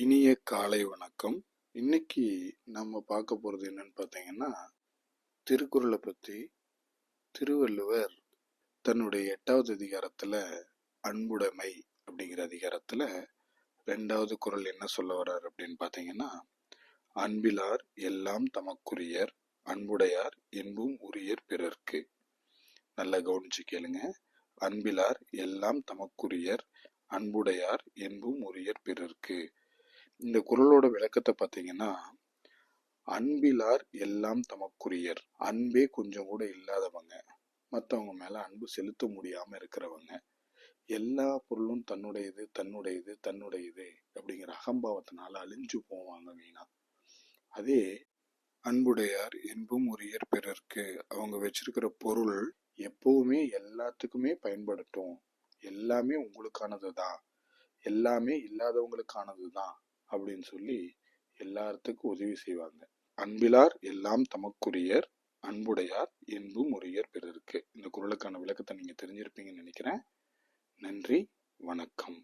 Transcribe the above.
இனிய காலை வணக்கம். இன்னைக்கு நம்ம பார்க்க போகிறது என்னன்னு பார்த்தீங்கன்னா திருக்குறளை பற்றி திருவள்ளுவர் தன்னுடைய எட்டாவது அதிகாரத்தில் அன்புடைமை அப்படிங்கிற அதிகாரத்தில் ரெண்டாவது குறள் என்ன சொல்ல வர்றார் அப்படின்னு பார்த்தீங்கன்னா அன்பிலார் எல்லாம் தமக்குரியர் அன்புடையார் என்பும் உரியர் பிறர்க்கு. நல்லா கவனிச்சு கேளுங்க. அன்பிலார் எல்லாம் தமக்குரியர் அன்புடையார் என்பும் உரியர் பிறர்க்கு. இந்த குறளோட விளக்கத்தை பார்த்தீங்கன்னா அன்பிலார் எல்லாம் தமக்குரியர். அன்பே கொஞ்சம் கூட இல்லாதவங்க. மற்றவங்க மேலே அன்பு செலுத்த முடியாம இருக்கிறவங்க. எல்லா பொருளும் தன்னுடையது தன்னுடையது தன்னுடையது அப்படிங்கிற அகம்பாவத்தினால அழிஞ்சு போவாங்க வீணா. அதே அன்புடையார் என்பும் உரியர் பிறருக்கு அவங்க வச்சிருக்கிற பொருள் எப்பவுமே எல்லாத்துக்குமே பயன்படுத்தும் எல்லாமே உங்களுக்கானது தான் எல்லாமே இல்லாதவங்களுக்கானது தான் அப்படின்னு சொல்லி எல்லாத்துக்கும் உதவி செய்வாங்க. அன்பிலார் எல்லாம் தமக்குரியர் அன்புடையார் என்பும் உரியர் பிறருக்கு. இந்த குரலுக்கான விளக்கத்தை நீங்க தெரிஞ்சிருப்பீங்கன்னு நினைக்கிறேன். நன்றி வணக்கம்.